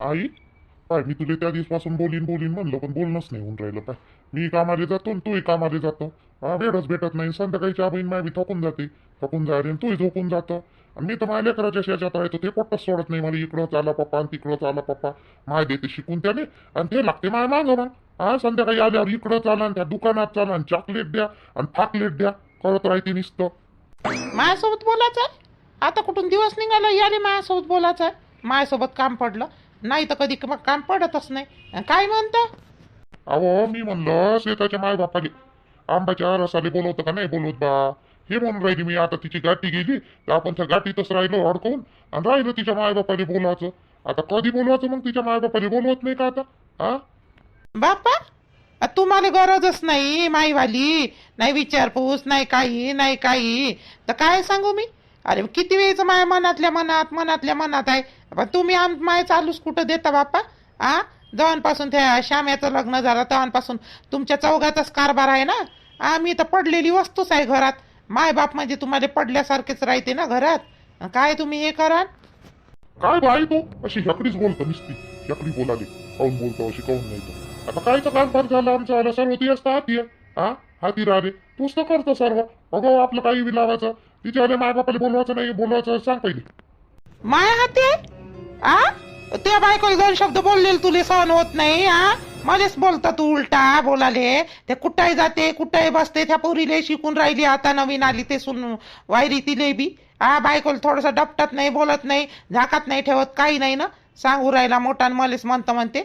आई? काय मी तुला त्या दिवसपासून बोलीन बोलीन म्हणलं पण बोलणंच नाही होऊन राहिलं काय. मी कामाला जातो आणि तूही कामाला जातो. हा वेळच भेटत नाही. संध्याकाळी चहा बहीण माय बी थकून जाते. थकून जाते आणि तूही झोपून जातं. आणि मी तर माझ्या लेकराच्या शेजात राहतो. ते पोटच सोडत नाही मला. इकडं चाला पप्पा आणि तिकडं चाला पप्पा. माय देते शिकून त्याने आणि ते लागते माय मागं मग. हा संध्याकाळी आल्यावर इकडं चाला आणि त्या दुकानात चाला आणि चॉकलेट द्या आणि फाकलेट द्या. करत राहते नुसतं. माझ्यासोबत बोलायचं आता कुठून दिवस निघाला याले माझ्यासोबत बोलायचं माझ्यासोबत काम पडलं. नाही तर कधी मग काम पडतच नाही. काय म्हणता? अहो मी म्हणलं शेताच्या माय बापाले आंब्याच्या रसाले बोलवतं का नाही बोलवत बा? हे म्हणून राहिली मी आता तिची गाठी गेली तर आपण त्या गाठीतच राहिलो अडकवून आणि राहिलं तिच्या मायबापाले बोलवायचं. आता कधी बोलवायचं मग तिच्या मायबापाले? बोलवत नाही का आता? हा बापा तुम्हाला गरजच नाही माईवाली. नाही विचारपूस नाही काही नाही काही. तर काय सांगू मी? अरे किती वेळचं माया मनातल्या मनात मनातल्या मनात आहे? पण तुम्ही आम माय चालूच कुठं देता बापा आ? जवानपासून त्या श्याम्याचं लग्न झालं तवांपासून तुमच्या चौघाचाच कारभार आहे ना? आम्ही तर पडलेली वस्तूच आहे घरात. माय बाप म्हणजे तुम्हाला पडल्यासारखेच राहते ना घरात? काय तुम्ही हे कराल? काय बाई तू? अशी हकडीच बोलतो नुसती. हकडी बोलाली. काऊन बोलतो अशी काऊन नाही आता कायचं कारभार झालं आमचं? आला सर्व ती असतं हाती आहे. हा हाती राहते. तूच तर करतो सर्व. अगो आपलं काही लावायचं. तिच्या आले मायबापाला बोलवायचं नाही बोलवायचं सांग पहिले. माया हाती आहे? आ? त्या बायको दोन शब्द बोललेले तुले सहन होत नाही आ? मलाच बोलता तू उलटा बोलाले. ते कुठाही जाते कुठाही बसते त्या पोरीले शिकून राहिली आता नवीन आली ते सुन वायरी तिले बी. आ बायकोला थोडस डपटत नाही बोलत नाही झाकात नाही ठेवत काही नाही ना. सांगू राहिला मोठा मलेच म्हणतं म्हणते.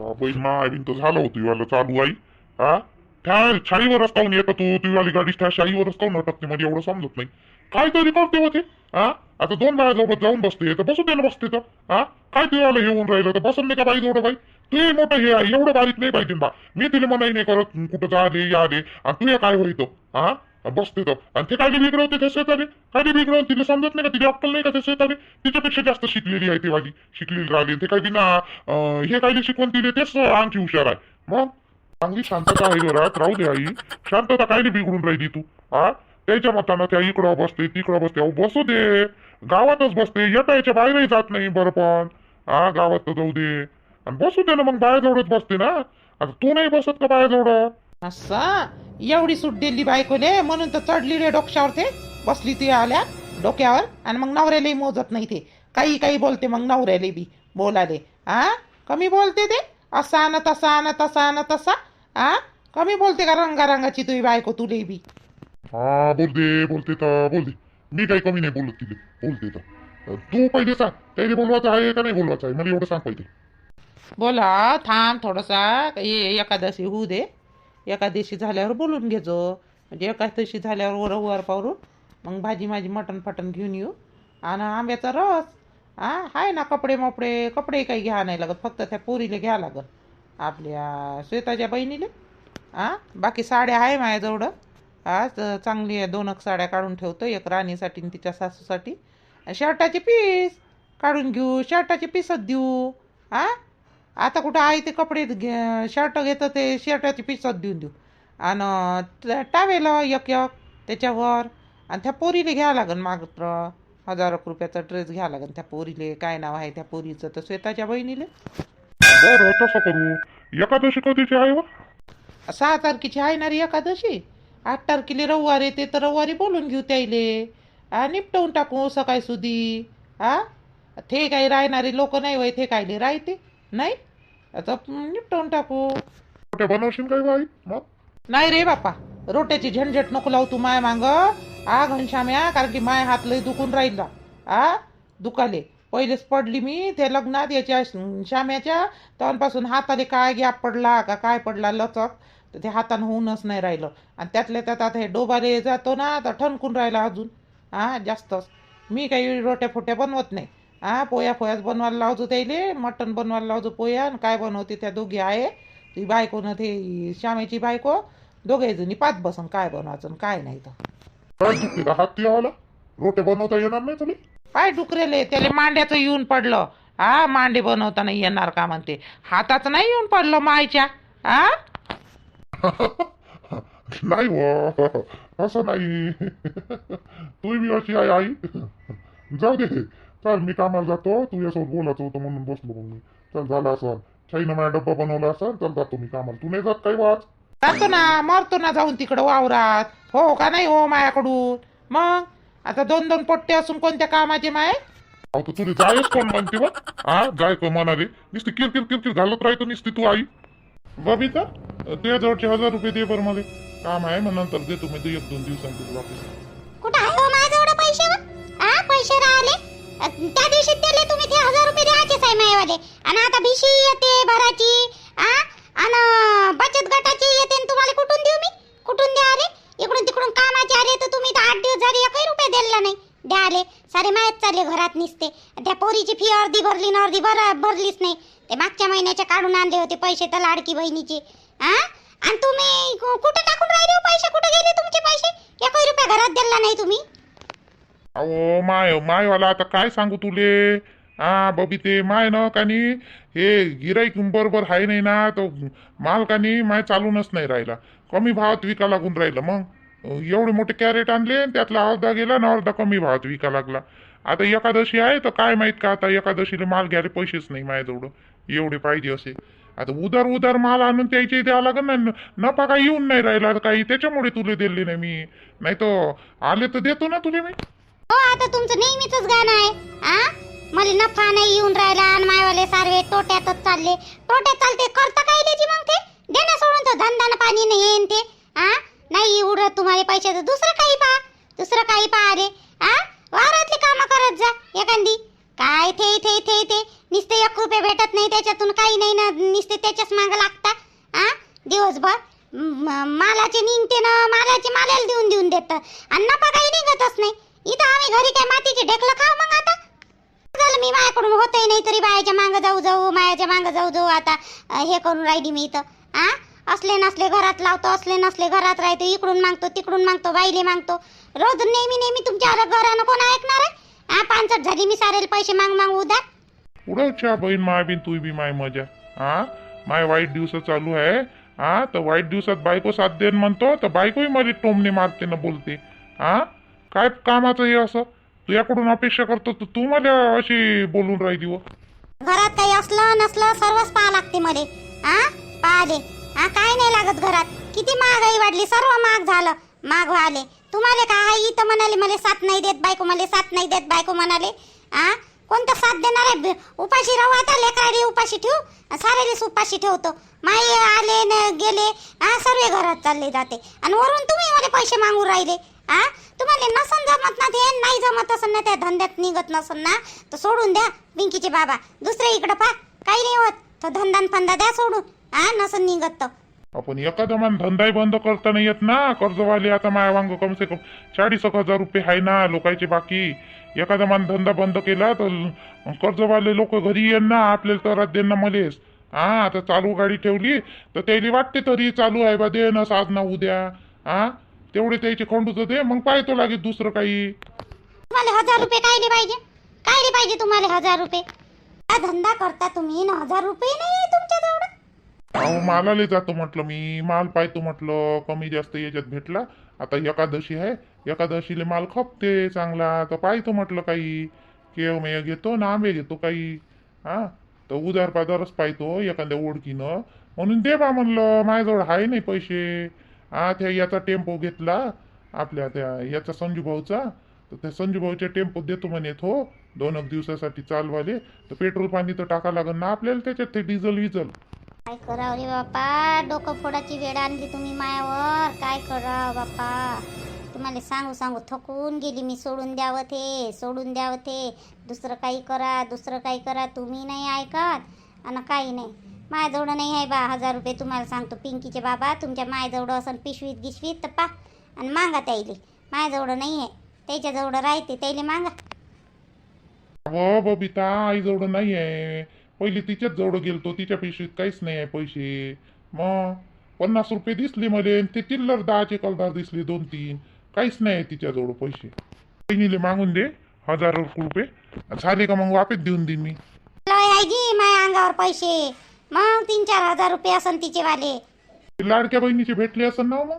बहीण माय बिन तर झालं होतं चालू आई. हा त्या शाळीवरच काऊन येतं तू? तुझी गाडी त्या शाळीवरच काऊन अटकते म्हणजे एवढं समजत नाही. काहीतरी करते होते हा आता दोन बाया जवळ जाऊन बसते. तर बसू दे ना बसते तर. हा काय तुझ्याला येऊन राहिलं? तर बसून नाही का पाहिजे एवढं बाई? तू मोठं हे आहे एवढं बारीक नाही पाहिजे बा. मी तिला मनाई नाही करत. कुठं जा दे या दे आणि तुझ्या काय होईतो? हा बसते तर. आणि ते काय बिघडवते ते शेताले काय बिघडवून तिला समजत नाही का? तिला अक्कल नाही का ते शेताले तिच्यापेक्षा जास्त शिकलेली आहे ती वाली. शिकलेली राहिली. ते काय बिना हे काय शिकवण तिले तेच आणखी हुशार आहे. मग? चांगली शांतता आहे घरात राहू दे आई. शांतता काय नाही बिघडून राहिली तू? हा त्याच्या मतानं त्या इकडं बसते तिकडं बसते. अहो बसू दे. गावातच बसते. येता याच्या बाहेरही जात नाही बरं पण. हा गावात तर जाऊ दे. आणि बसू दे ना मग बाहेरजवळच बसते ना. आता तू नाही बसत का बाहेरजवळ असा? एवढी सूट दिली बायकोले म्हणून तर चढली रे डोक्यावर ते. बसली ती आल्या डोक्यावर आणि मग नवऱ्यालाही मोजत नाही ते. काही काही बोलते मग नवऱ्याला बी. बोलाले. आ? कमी बोलते ते. असा ना तसा ना तसा ना तसा आ? कमी बोलते का रंगारंगाची तुझी बायको तुले बी? हा बोलते बोलते तर बोलते. मी काही कमी नाही बोलत तिथे बोलते तर. तू पहिले सांग त्याने बोलवायचं आहे का नाही बोलवायचं आहे? मला एवढं सांग पहिले. बोला थांब थोडासा ये एकादशी होऊ दे. एकादशी झाल्यावर बोलून घेजो. म्हणजे एकादशी झाल्यावर वर वर पावरून मग भाजी माझी मटण फटण घेऊन येऊ. आणि आंब्याचा रस. आ आहे ना कपडे मोपडे कपडे काही घ्या नाही लागत फक्त त्या पोरीला घ्या लागत आपल्या श्वेताच्या बहिणीले. आ बाकी साड्या आहे माझ्याजवळ. हा चांगली आहे दोन एक साड्या काढून ठेवतो एक राणीसाठी आणि तिच्या सासूसाठी. शर्टाचे पीस काढून घेऊ शर्टाचे पीसच देऊ. आ आता कुठं आहे ते कपडे घे शर्ट घेतं ते शर्टाचे पीसच देऊन देऊ. आणि टावेल एक एक त्याच्यावर. आणि त्या पोरीला घ्यावं लागेल मात्र हजार एक रुपयाचा ड्रेस घ्या लागन त्या पोरीले. काय नाव आहे त्या पोरीचं? तर श्वेताच्या बहिणीले. बरं तसं करू. एकादशी कधीची आहे व सहा तारखेची आहे ना रे एकादशी? आठ तारखेला रविवार येते तर रविवारी बोलून घेऊ त्याइले हा निपटवून टाकू सकाळी सुधी. हा ते काही राहणारे लोक नाही वय ते कायले राहते. नाही? आता निपटवून टाकू. बनवशील काय बाई? मग? नाही रे बापा. रोट्याची झंझट नको लावू तू माय मांग. आ घनश्याम्या कारण की माय हात लय दुखून राहिला. आ दुखाले. पहिलेच पडली मी ते लग्नात याच्या श्याम्याच्या तेव्हापासून हाताले काय गॅप पडला का काय पडला लचक तर ते हातानं होऊनच नाही राहिलं. आणि त्यातल्या त्यात आता हे डोबाले जातो ना तर ठणकून राहिला अजून. हा जास्तच. मी काही रोट्या फोट्या बनवत नाही. हा पोया फोयाच बनवायला लावतो त्याले मटण बनवायला लावतो पोया आणि काय बनवते त्या दोघी आहे. ती बायकोनं ते श्यामेची बायको दोघे जणी पाच बसन काय बनवायचं आणि काय नाही तर. काय हात आला रोटे बनवता येणार नाही तुला काय डुकरेले त्याला मांड्याचं येऊन पडलं. हा मांडे बनवताना येणार का म्हणते? हाताचं नाही येऊन पडलं मायच्या हा नाही व असं नाही. तू बी अशी आहे आई. जाऊ दे. चल मी कामाला जातो. तू यासोबत बोलायचं होतं म्हणून बसलो मग मी. चल झालं असं. छाईनं माझा डब्बा बनवला असेल चल जातो मी कामाला. तू नाही जात काही वाच जातो ना मरतो ना जाऊन तिकडं वावरात. हो का नाही हो मायाकडून? मग? आता दोन दोन पोट्टे असून कोणत्या कामाचे माय? अहो तर तुझी जायच कोण म्हणते बा हा जाय कोण म्हणाले. नुसती किरकिर किरकिर घालत राहतो नुसती तू आई. बबिता तुझ्या जवळचे हजार रुपये दे बरं मला. काम आहे मग नंतर देतो मी ते एक दोन दिवसांनी वापस. कुठं आहे हो माझं एवढं पैसे व? आ पैसे राहिले? अ, त्या दिवशी दिले तुम्ही ते हजार रुपये द्यायचेच आहे मायवाले. आणि आता भिशी येते भराची. आ आणि बचत गटाची येते आणि तुम्हाला कुठून देऊ मी? कुठून द्या अरे इकडून तिकडून कामाचे अरे तर तुम्ही तर आठ दिवस झाले एकही रुपये दिलेला नाही. द्या आले सारे माहीत चालले घरात निसते. त्या पोरीची फी अर्धी भरली ना अर्धी भर भरलीच नाही. ते मागच्या महिन्याच्या काढून आणले होते पैसे तर लाडकी बहिणीचे. आ आणि तुम्ही कु- कुठं टाकून राहिले हो पैसे? कुठे गेले तुमचे पैसे? एकही रुपया घरात दिला नाही तुम्ही. अहो माय मायवाला आता काय सांगू तुले? हा बबी ते माय न कानी हे गिराईक बरोबर आहे नाही ना तो माल कानी माय चालूनच नाही राहिला. कमी भावात विका लागून राहिलं मग. एवढे मोठे कॅरेट आणले आणि त्यातला अर्धा गेला ना अर्धा कमी भावात विका लागला. आता एकादशी आहे तर काय माहीत का आता एकादशीला माल घ्यायला पैसेच नाही माझ्याजवळ. एवढे पाहिजे असे. आता उदार उदार माल आणून त्याचे द्यावं लागेल ना न- नफा काही येऊन नाही राहिला काही. त्याच्यामुळे तुले दिले नाही मी. नाही तर आले तर देतो ना तुले मी. हो आता तुमचं नेहमीच गाणं आहे मला नफा नाही येऊन राहिला आणि मायवाले सारवे तोट्यातच चालले. तोट्यात चालते करता काय त्याची मग ते? दे ना सोडून तो धंदा ना पाणी नाही येईन ते. आ? नाही उडत तुम्हाला पैशाचं. दुसरं काही पहा दुसरं काही पहा रे. आ? वावरातली कामं करत जा एखादी. काय थे थे थे थे. नुसते एक रुपये भेटत नाही त्याच्यातून काही नाही ना नुसते त्याच्याच माग लागता. आ? दिवसभर. मालाचे निघते ना मालाचे मालाला देऊन देऊन देत. आणि नफा काही निघतच नाही. इथं आम्ही घरी काय मातीचे ढेकलं खाऊ मग आता मी माझ्याकडून होतही नाही तरी बायाच्या मागं जाऊ जाऊ मायाच्या मागं जाऊ जाऊ आता हे करून राहिली मी इथं. आ? असले नसले घरात लावतो असले नसले घरात राहतो इकडून मागतो तिकडून मागतो बाईले मागतो. रोज नेहमी नेहमी तुमच्या घरानं कोण ऐकणार आहे? आ पानसट झाली मी सारेल पैसे माग माग उद्या उडवच्या बहीण माय बिन तू बी माय मजा. हा माय वाईट दिवस चालू आहे. हा तर वाईट दिवसात बायको साथ देन म्हणतो तर बायकोही मध्ये टोमणे मारते ना बोलते. हा काय कामाचं हे असं? तुझ्याकडून अपेक्षा करतो तर तू मला अशी बोलून राहिली व घरात काही असलं नसलं सर्वच पाहा लागते मले. आ? पाहले. आ काय नाही लागत घरात. किती महागाई वाढली सर्व महाग झालं. महाग व्हाले. तुम्हाला काय आहे इथं म्हणाले मला साथ नाही देत बायको मला साथ नाही देत बायको म्हणाले? आ? कोणतं साथ देणार आहे? उपाशी राहू आता लेकराले उपाशी ठेवू? सारेलेच उपाशी ठेवतो. माई आले न गेले आ सर्व घरात चालले जाते. आणि वरून तुम्ही मला पैसे मागू राहिले. आ? तुम्हाला नसन जमत ना ते नाही जमत असन ना त्या धंद्यात निघत नसन ना तर सोडून द्या पिंकीचे बाबा. दुसऱ्या इकडं पा काही नाही होत. तो धंदा फंदा द्या सोडून. आ? नसन निघत तर. आपण एखादा मान धंदाही बंद करता नाही येत ना कर्जवाले आता माया वांग कम से कम चाळीस एक हजार रुपये आहे ना लोकांचे बाकी. एखादा मान धंदा बंद केला तर कर्जवाले लोक घरी येईन ना आपल्याला तरात देईन ना मलेच हा आता चालू गाडी ठेवली तर त्याला वाटते तरी चालू आहे बा दे आज ना उद्या. हा तेवढे त्याचे खंडूचं दे मग पाहतो लागेल दुसरं काही. तुम्हाला हजार रुपये कायले पाहिजे? कायले पाहिजे तुम्हाला हजार रुपये? हा धंदा करता तुम्ही न हजार रुपये नाही आहे तुमच्या अहो मालाले जातो म्हटलं मी माल पाहतो म्हटलं कमी जास्त याच्यात भेटला. आता एकादशी आहे एकादशीले माल खपते चांगला तर पाहतो म्हटलं काही. केव मेय घेतो ना आंबे घेतो काही. हा तर उदार पादारच पाहतो एखाद्या ओळखीनं. म्हणून दे बा म्हणलं माझ्याजवळ आहे नाही पैसे. हा त्या याचा टेम्पो घेतला आपल्या त्या याचा संजू भाऊचा. तर त्या संजू भाऊच्या देतो म्हणे हो दोन एक दिवसासाठी चालवाले. तर पेट्रोल पाणी तर टाका लागेल ना आपल्याला त्याच्यात ते डिझेल विझल. काय करावं रे बापा? डोकं फोडाची वेळ आणली तुम्ही मायावर. काय करावं बापा? तुम्हाला सांगू सांगू थकून गेली मी. सोडून द्यावं ते सोडून द्यावं ते. दुसरं काही करा दुसरं काही करा. तुम्ही नाही ऐकत. आणि काही नाही. माझ्याजवळ नाही आहे बा हजार रुपये तुम्हाला सांगतो. पिंकीचे बाबा तुमच्या मायजवळ असं पिशवीत गिशवीत तर पा आणि मागा त्याईले. माझ्याजवळ नाही आहे. त्याच्याजवळ राहते त्याईले मागा. अहो बबिता आईजवळ नाही आहे. पहिली तिच्याच जवळ गेलतो तिच्या पिशवीत काहीच नाही आहे पैसे. मग पन्नास रुपये दिसले मले ते चिल्लर दहाचे कलदार दिसले दोन तीन. काहीच नाही आहे तिच्याजवळ पैसे. बहिणीले मागून दे हजार रुपये. झाले का मग वापस देऊन देईन मी. लय आहे जी माझ्या अंगावर पैसे. मग तीन चार हजार रुपये असन तिचे वाले लाडक्या बहिणीचे भेटले असं ना मग?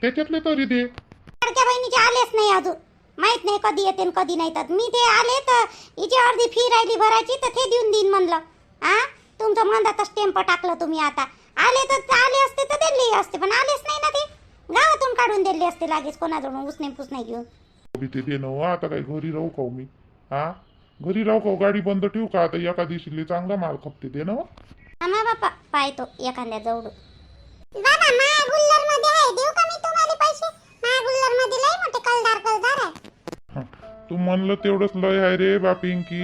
त्याच्यातले तरी दे. लाडक्या बहिणीचे आलेच नाही अजून. माहीत नाही कधी येते कधी नाही तर. मी ते आले तर हिची अर्धी फी राहिली भरायची तर ते देऊन देईन म्हणलं. आ? तुमचं म्हणतातच टेम्प टाकलं तुम्ही आता. आले तर आले असते तर दिले असते पण आलेच नाही ना ते. गावातून काढून दिले असते लागेच कोणाजवळ उसने पुसणे घेऊन. ते दे ना हो, आता काही घरी राहू का हो मी? हा घरी राहू का हो? गाडी बंद ठेवू का? आता एका दिवशी चांगला माल खपते दे आम्हा बापा पाहतो एखाद्या जवळ बाबा मा गुल्लरमध्ये आहे देऊ का मी तुम्हाला पैसे? मा गुल्लरमध्ये लय मोठे कलदार कलदार आहे. तू म्हणलं तेवढंच लय आहे रे बा पिंकी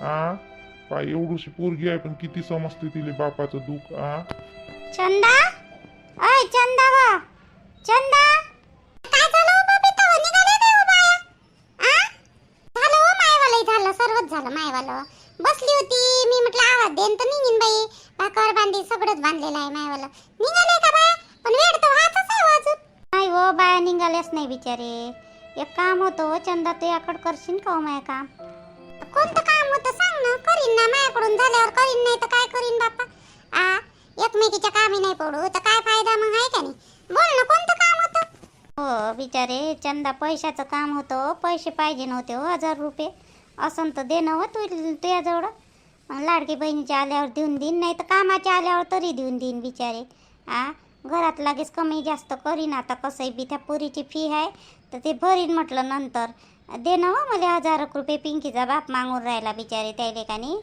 हा पाय एवढीशी पोरगी आहे पण किती समजते तिले बापाचं दुःख हा चंदा? अय चंदा वा चंदा? काय झालं हो बबिता हो निघाले काय हो बाया? आ? झालं हो मायवालंही झालं सर्वच झालं मायवालं. बसली होती. मी म्हटलं आवाज देन तर निघीन बाई. भाकर बांधी सगळंच बांधलेलं आहे मायवालं. निघाले का बाया? पण वेळ तर व्हायचाच आहे हो नाही हो बाया निघाल्याच नाही बिचारे. एक काम होतं हो चंदा तू याकडे करशील का हो माय काम? कोणतं काम होतं सांग ना. करीन ना माझ्याकडून झाल्यावर करीन नाही तर काय करीन बापा आ एकमेकीच्या कामी नाही पडू. तर काय फायदा मग आहे का नाही? बोल ना कोणतं काम होतं? हो बिचारे चंदा पैशाचं काम होतं पैसे पाहिजे नव्हते हो हजार रुपये. असं तर देणं हो तू तुझ्याजवळ. मग लाडकी बहिणीच्या आल्यावर देऊन देईन नाही तर कामाच्या आल्यावर तरी देऊन देईन बिचारे. आ घरात लगेच कमी जास्त करीन आता कसंही बी त्या पोरीची फी आहे तर ते भरीन म्हटलं नंतर. देणं हो मला हजार रुपये पिंकीचा बाप मागून राहिला बिचारे त्या नाही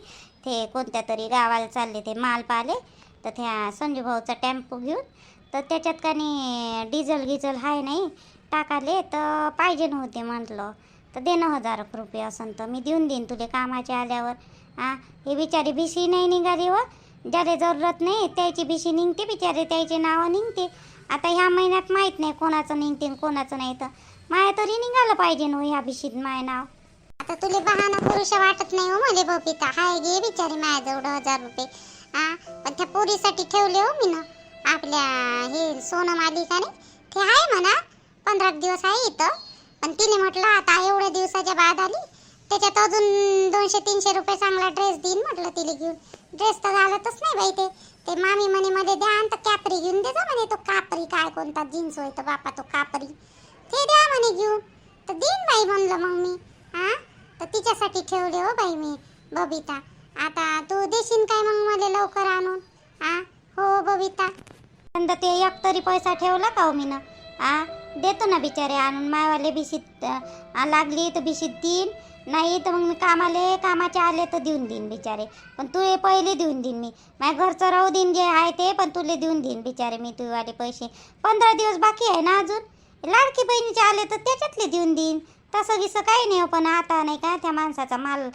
ते कोणत्या तरी गावाला चालले ते माल पाले तर त्या संजू भाऊचा टेम्पो घेऊन तर त्याच्यात का नाही डिझेल गिझल आहे नाही टाकाले तर पाहिजे नव्हते म्हटलं. तर दे ना हजार रुपये असन तर मी देऊन देईन तुले कामाच्या आल्यावर. हां हे बिचारी भिशी नाही निघाली व ज्याला जरूरत नाही त्याची भिशी निघते बिचारे त्याचे नावं निघते. आता ह्या महिन्यात माहीत नाही कोणाचं निघते आणि कोणाचं नाही तर. माया तरी निघालं पाहिजे ना हो ह्या भिशीत माय नाव. आता तुले बहाना पुरुष वाटत नाही हो मले बबिता हाय गे बिचारी माझ्याजवळ हजार रुपये. हा पण त्या पोरीसाठी ठेवले हो मी ना. आपल्या हे सोनं मालिकाने. नाही ते आहे म्हणा पंधरा दिवस आहे इथं. पण तिने म्हटलं आता एवढ्या दिवसाच्या बाद आली त्याच्यात अजून दोनशे तीनशे रुपये चांगला ड्रेस देईन म्हटलं तिला घेऊन. ड्रेस तर घालतच नाही बाई ते. ते मामी म्हणे मध्ये द्या आणि तर कॅपरी घेऊन दे जा म्हणे तो कापरी काय कोणता जीन्स होय तो बापा तो कापरी ते द्या म्हणे घेऊन. तर देईन बाई म्हणलं मग मी हा तर तिच्यासाठी ठेवले हो बाई मी बबिता. आता तू देशील काय मग मला लवकर आणून? हा हो बबिता. पण ते एक तरी पैसा ठेवला का हो मीनं? ना देतो ना बिचारे आणून. मायवाले बिशीत लागली तर बिशीत देईन. नाही तर मग मी कामाले कामाचे आले तर देऊन देईन बिचारे. पण तू हे पहिले देऊन देईन मी. माझ्या घरचं राहू देईन जे आहे ते पण तुले देऊन देईन बिचारे मी तुझे पैसे. पंधरा दिवस बाकी आहे ना अजून? लाडकी बहिणीचे आले तर त्याच्यातले देऊन देईन. तसं बिसं काही नाही हो पण आता नाही का त्या माणसाचा माल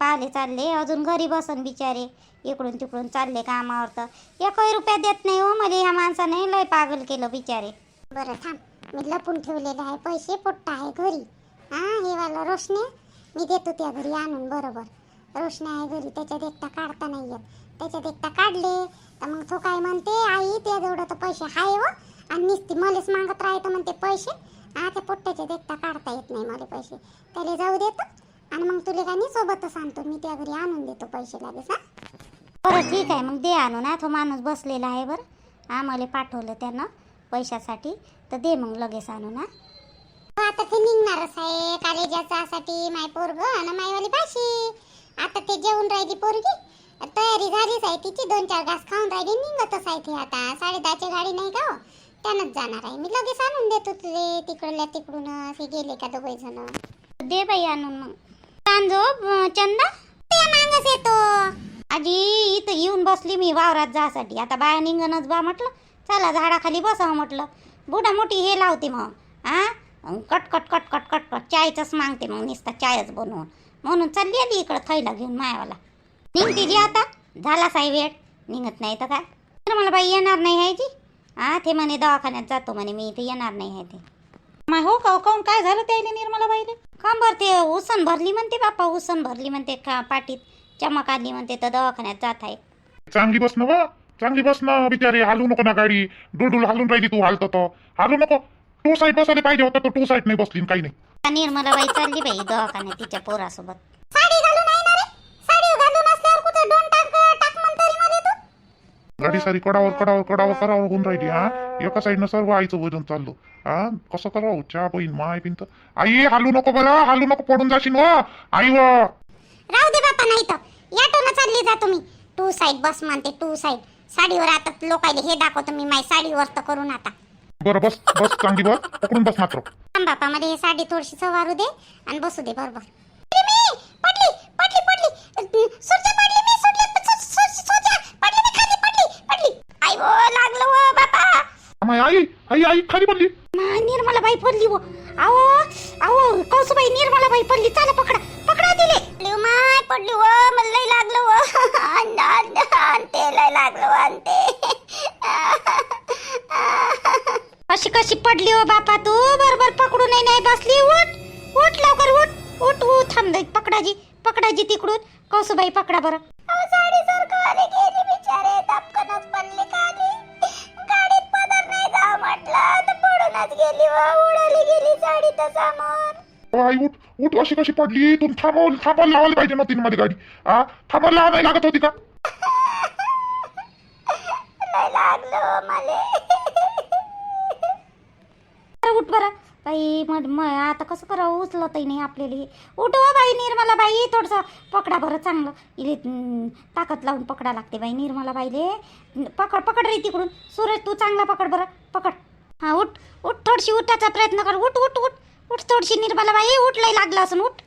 पाहिले चालले. अजून घरी बसन बिचारे. इकडून तिकडून चालले कामावर तर. एकही रुपया देत नाही हो मला ह्या माणसाने लय पागल केलं बिचारे. बरं थांब. मी लपून ठेवलेले आहे. पैसे पोट्टा आहे घरी. हां हे वाला रोशने मी देतो त्या घरी आणून बरोबर. रोशने आहे घरी त्याच्यात एकटा काढता नाही येत. त्याच्यात एकटा काढले तर मग तो काय म्हणते आई त्याजवळ तर पैसे आहे हो. आणि नुसती मलेच मागत राहतं म्हणते पैसे. हा त्या पोट्ट्याच्या देखता काढता येत नाही मला पैसे. त्याला जाऊ देतो आणि मग तुला काही नाही सोबतच आणतो. मी त्या घरी आणून देतो पैसे लागेल हा. बरं ठीक आहे. मग दे आणून. हा तो माणूस बसलेला आहे बरं. आम्हाला मला पाठवलं त्यानं. पैशासाठी तर दे मग लगेच आणून हा. आता ते निघणारच आहे कालेजासाठी माय पोरग आणि मायवाली भाशी आता ते जेवून राहिली पोरगी. तयारी झालीच आहे तिची. दोन चार घास खाऊन राहिली निघतच आहे ते आता. साडे दहाची गाडी नाही का हो? त्यानंच जाणार आहे. मी लगेच आणून देतो तुझे तिकडल्या तिकडूनच. हे गेले का दोघे जण? दे बाई आणून मग. अं, चंदा? ते मागच येतो. आजी इथं येऊन बसली मी वावरात जासाठी. आता बाया निघणच बा म्हटलं. चला झाडाखाली बसावं म्हटलं. बुडा मोठी हे लावते मग. हा cut cut cut cut cut cut. चायचंच मागते मग नुसता चायच बनवून. म्हणून चालली आली इकडं थैला घेऊन मायावाला. निघते जी आता. झाला साई वेळ. निघत नाही तर काय? तर मला बाई येणार नाही आहे जी. हा ते म्हणे दवाखान्यात जातो म्हणे. मी इथे येणार नाही आहे ते. माय हो का? काऊन काय झालं त्याला निर्मला बाईले? का बरं ते उसन भरली म्हणते बापा उसन भरली म्हणते का पाठीत. चमक आली म्हणते तर दवाखान्यात जात आहे. चांगली बस ना वा चांगली बस ना बिचारे. हालू नको ना गाडी. डुलडुल हालून राहिली तू हालतो तो हालू नको. टू साईड बसायला पाहिजे होता तो टू साईड नाही बसली न काही नाही. निर्मला बाई चालली बाई दवाखान्यात तिच्या पोरासोबत. साडी घालून आहे ना रे? साडी घालून असल्यावर कुठे दोन टाक टाक म्हणतो रे मला गाडी सारी कडावर कडावर कडावर करावर होऊन राहिली हा? एका साईडनं सर्व आईचं वजन चाललो. हा? कसं करावं? चहा बहीण माय बिन तर. आई हालू नको बरं हालू नको पडून जाशील व आई व. राहू दे बापा नाही तर. याटोनं चालली जा तुम्ही. टू साईड बस म्हणते टू साईड साडीवर आता लोकायले हे दाखवतो मी माझी साडीवर तर करून आता. बरं बस बस चांगली बस पकडून बस मात्र. थांब बापा मला हे साडी थोडीशी सवारू दे आणि बसू दे बरोबर. पडली मी, पडली पडली पडली. सुरजा पडली मी सुरजा सु- सु- सुरजा पडली मी खाली पडली पडली. आई वो लागलं वो बापा. माय आई आई आई खाली पडली. मा, निर्मलाबाई पडली वो. आओ आओ कौसुबाई निर्मलाबाई पडली. चला पकडा पकडा दिले. पडली माय पडली वो मला लागलं वो. लय लागलं वो आणते कशी कशी पडली हो बापा तू? बरोबर पकडून नाही नाही बसली. उठ उठ लवकर उठ उठ उठ. थांब पकडाजी पकडाजी तिकडून. कौसुबाई पकडा बरं. साडी सरकारने गेली बिचारे. टपकनच पडली खाली. गाडीत पदर नाही जा म्हटलं. तर पडूनच गेली व उडाली गेली साडी तर समोर. अहो, आई उठ उठ अशी कशी पडली? तू थांबव थांबायला लावायला पाहिजे ना माझी गाडी. हा थांबायला लावा नाही लागत होती का? लय लागलं मला बरं, उठ बरं. बाई मग मग आता कसं करावं? उचलतही नाही आपल्याला हे. उठ हो बाई निर्मला बाई थोडंसं पकडा बरं चांगलं. इले ताकद लावून पकडा लागते बाई निर्मला बाईले. पकड पकड रे तिकडून. सूरज तू चांगला पकड बरं. पकड. हा उठ. उठ थोडीशी उठायचा प्रयत्न कर. उठ उठ उठ. उठ थोडीशी निर्मला बाई. उठलाही लागला असून. उठ.